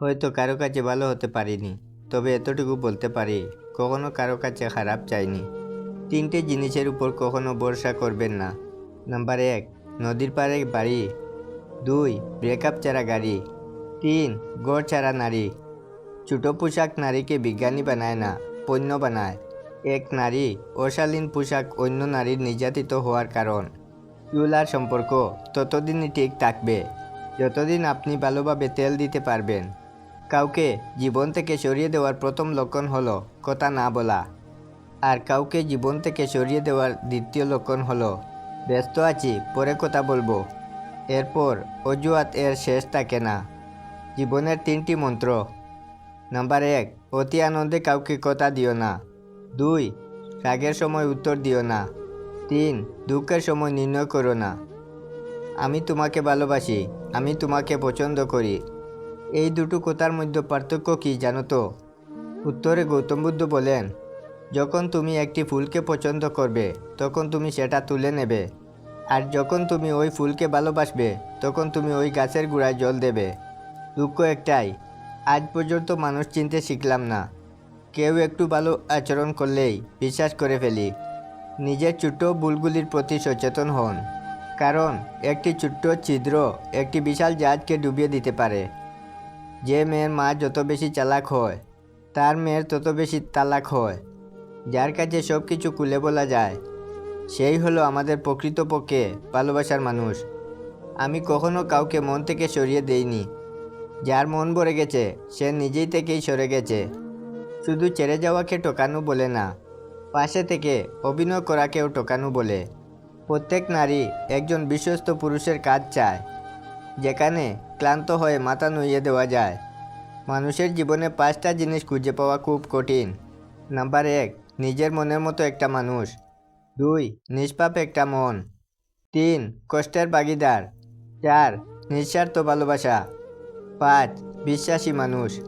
হয়তো কারও কাছে ভালো হতে পারিনি, তবে এতটুকু বলতে পারি, কখনো কারও কাছে খারাপ চাইনি। তিনটে জিনিসের উপর কখনো ভরসা করবেন না। নাম্বার এক, নদীর পাড়ে বাড়ি। দুই ব্রেকআপ ছাড়া গাড়ি। তিন গড় ছাড়া নারী। ছোটো পোশাক নারীকে বিজ্ঞানী বানায় না, পণ্য বানায়। এক নারী, অশালীন পোশাক অন্য নারীর নির্যাতিত হওয়ার কারণ। চুলার সম্পর্ক, ততদিনই ঠিক থাকবে। যতদিন আপনি ভালোভাবে তেল দিতে পারবেন। কাউকে জীবন থেকে সরিয়ে দেওয়ার প্রথম লক্ষণ হলো কথা না বলা। আর কাউকে জীবন থেকে সরিয়ে দেওয়ার দ্বিতীয় লক্ষণ হলো, ব্যস্ত আছি, পরে কথা বলব। এরপর অজুহাত এর শেষ থাকে না। জীবনের তিনটি মন্ত্র। নাম্বার এক, অতি আনন্দে কাউকে কথা দিও না। দুই, রাগের সময় উত্তর দিও না। তিন, দুঃখের সময় নির্ণয় করো না। আমি তোমাকে ভালোবাসি, আমি তোমাকে পছন্দ করি। এই দুটো কথার মধ্যে পার্থক্য কি জানো তো? উত্তরে গৌতম বুদ্ধ বলেন, যখন তুমি একটি ফুলকে পছন্দ করবে, তখন তুমি সেটা তুলে নেবে। আর যখন তুমি ওই ফুলকে ভালোবাসবে, তখন তুমি ওই গাছের গোড়ায় জল দেবে। দুঃখ একটাই, আজ পর্যন্ত মানুষ চিনতে শিখলাম না। কেউ একটু ভালো আচরণ করলেই বিশ্বাস করে ফেলি, নিজের ছোট্ট ভুলগুলির প্রতি সচেতন হন। কারণ, একটি ছোট্ট ছিদ্র একটি বিশাল জাহাজকে ডুবিয়ে দিতে পারে। যে মেয়ের মা যত বেশি চালাক হয়, তার মেয়ের তত বেশি তালাক হয়। যার কাছে সব কিছু খুলে বলা যায়, সেই হলো আমাদের প্রকৃতপক্ষে ভালোবাসার মানুষ। আমি কখনো কাউকে মন থেকে সরিয়ে দেইনি। যার মন ভরে গেছে, সে নিজেই থেকেই সরে গেছে। শুধু ছেড়ে যাওয়াকে টোকানো বলে না, পাশে থেকে অভিনয় করাকেও টোকানো বলে। প্রত্যেক নারী একজন বিশ্বস্ত পুরুষের কাজ চায়, যেখানে ক্লান্ত হয়ে মাথা নুইয়ে দেওয়া যায়। মানুষের জীবনে পাঁচটা জিনিস খুঁজে পাওয়া খুব কঠিন। নাম্বার এক, নিজের মনের মতো একটা মানুষ। দুই, নিষ্পাপ একটা মন। তিন, কষ্টের বাগিদার চার, নিঃস্বার্থ ভালোবাসা। পাঁচ, বিশ্বাসী মানুষ।